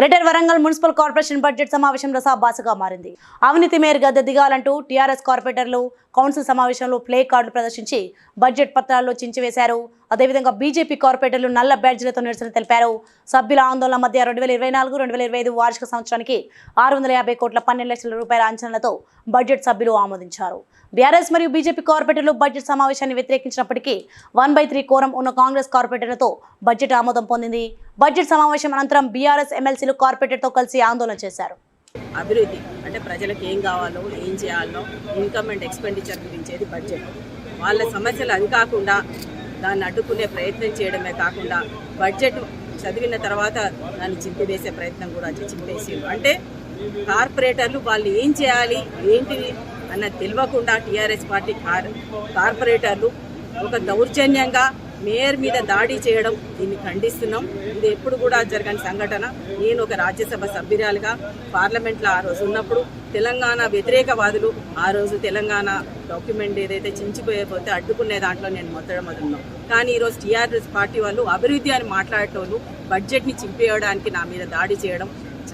Greater Warangal municipal corporation budget సమావేశంలో రసాభాసగా మారింది. అవినీతి మేరుగా గద్దె దిగాలంటూ టీఆర్ఎస్ కార్పొరేటర్లు కౌన్సిల్ సమావేశంలో ప్లే కార్డులు ప్రదర్శించి బడ్జెట్ పత్రాల్లో చించివేశారు. అదేవిధంగా బీజేపీ కార్పొరేటర్లు నల్ల బ్యాడ్జీలతో నిరసన తెలిపారు. సభ్యుల ఆందోళన మధ్య రెండు వేల ఇరవై నాలుగు రెండు వేల ఇరవై ఐదు వార్షిక సంవత్సరానికి ఆరు వందల యాభై కోట్ల పన్నెండు లక్షల రూపాయల అంచనాలతో బడ్జెట్ సభ్యులు ఆమోదించారు. బీఆర్ఎస్ మరియు బీజేపీ కార్పొరేటర్లు బడ్జెట్ సమావేశాన్ని వ్యతిరేకించినప్పటికీ వన్ బై త్రీ కోరం ఉన్న కాంగ్రెస్ కార్పొరేటర్లతో బడ్జెట్ ఆమోదం పొందింది. బడ్జెట్ సమావేశం అనంతరం బీఆర్ఎస్ ఎమ్మెల్సీలు కార్పొరేటర్తో కలిసి ఆందోళన చేశారు. అభివృద్ధి అంటే ప్రజలకు ఏం కావాలో ఏం చేయాలో ఇన్కమ్ అండ్ ఎక్స్పెండిచర్ గురించేది బడ్జెట్. వాళ్ళ సమస్యలు అది కాకుండా దాన్ని అడ్డుకునే ప్రయత్నం చేయడమే కాకుండా బడ్జెట్ చదివిన తర్వాత దాన్ని చింపివేసే ప్రయత్నం కూడా చింపేసి అంటే కార్పొరేటర్లు వాళ్ళు ఏం చేయాలి ఏంటిది అన్నది తెలియకుండా టీఆర్ఎస్ పార్టీ కార్ కార్పొరేటర్లు ఒక దౌర్జన్యంగా మేయర్ మీద దాడి చేయడం దీన్ని ఖండిస్తున్నాం. ఇది ఎప్పుడు కూడా జరగని సంఘటన. నేను ఒక రాజ్యసభ సభ్యురాలుగా పార్లమెంట్లో ఆ రోజు ఉన్నప్పుడు తెలంగాణ వ్యతిరేకవాదులు ఆ రోజు తెలంగాణ డాక్యుమెంట్ ఏదైతే చించిపోయకపోతే అడ్డుకునే దాంట్లో నేను మొత్తడం మొదలున్నాం కానీ ఈరోజు టీఆర్ఎస్ పార్టీ వాళ్ళు అభివృద్ధి అని మాట్లాడేటోళ్ళు బడ్జెట్ని చింపేయడానికి నా మీద దాడి చేయడం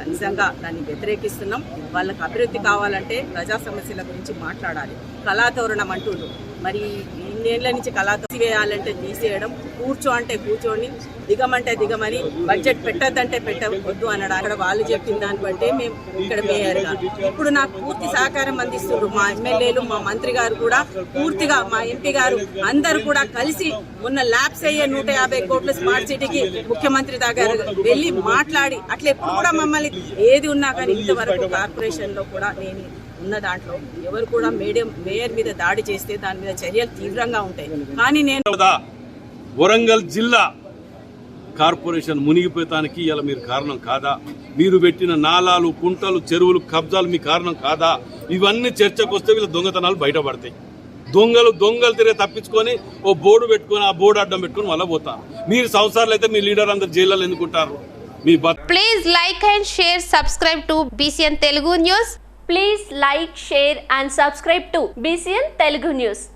నిజంగా దాన్ని వ్యతిరేకిస్తున్నాం. వాళ్ళకి అభివృద్ధి కావాలంటే ప్రజా సమస్యల గురించి మాట్లాడాలి. కళాతోరణం అంటుండ్రు. మరి ఇన్నేళ్ళ నుంచి కళా వేయాలంటే తీసేయడం కూర్చో అంటే కూర్చొని దిగమంటే దిగమని బడ్జెట్ పెట్టద్దంటే పెట్టవద్దు అన్నాడు అక్కడ వాళ్ళు చెప్పిన దాన్ని బట్టే మేము ఇక్కడ మేయర్ ఇప్పుడు నాకు పూర్తి సహకారం అందిస్తున్నారు మా ఎమ్మెల్యేలు మా మంత్రి గారు కూడా పూర్తిగా మా ఎంపీ గారు అందరు కూడా కలిసి మొన్న ల్యాబ్స్ అయ్యే నూట యాభై కోట్ల స్మార్ట్ సిటీకి ముఖ్యమంత్రి దగ్గర వెళ్ళి మాట్లాడి అట్లా ఎప్పుడు కూడా మమ్మల్ని ఏది ఉన్నా కానీ ఇంతవరకు కార్పొరేషన్లో కూడా నేను ఉన్న దాంట్లో ఎవరు కూడా మేడియం మేయర్ మీద దాడి చేస్తే దాని మీద చర్యలు తీవ్రంగా ఉంటాయి. కానీ నేను కదా వరంగల్ జిల్లా కార్పొరేషన్ మునిగిపోతానికి ఇలా మీరు కారణం కాదా? మీరు పెట్టిన నాలాలు కుంటలు చెరువులు కబ్జాలు మీ కారణం కాదా? ఇవన్నీ చర్చకు వస్తే వీళ్ళ దొంగతనాలు బయటపడతాయి. దొంగలు దొంగలు తిరిగి తప్పించుకొని ఓ బోర్డు పెట్టుకొని ఆ బోర్డు అడ్డం పెట్టుకొని మళ్ళీ పోతారు మీరు సంవత్సరాలు అయితే మీ లీడర్ అందరు జైల్లో ఎందుకుంటారు? మీ Please like and share, subscribe to BCN Telugu News. Please like, share and subscribe to BCN Telugu News.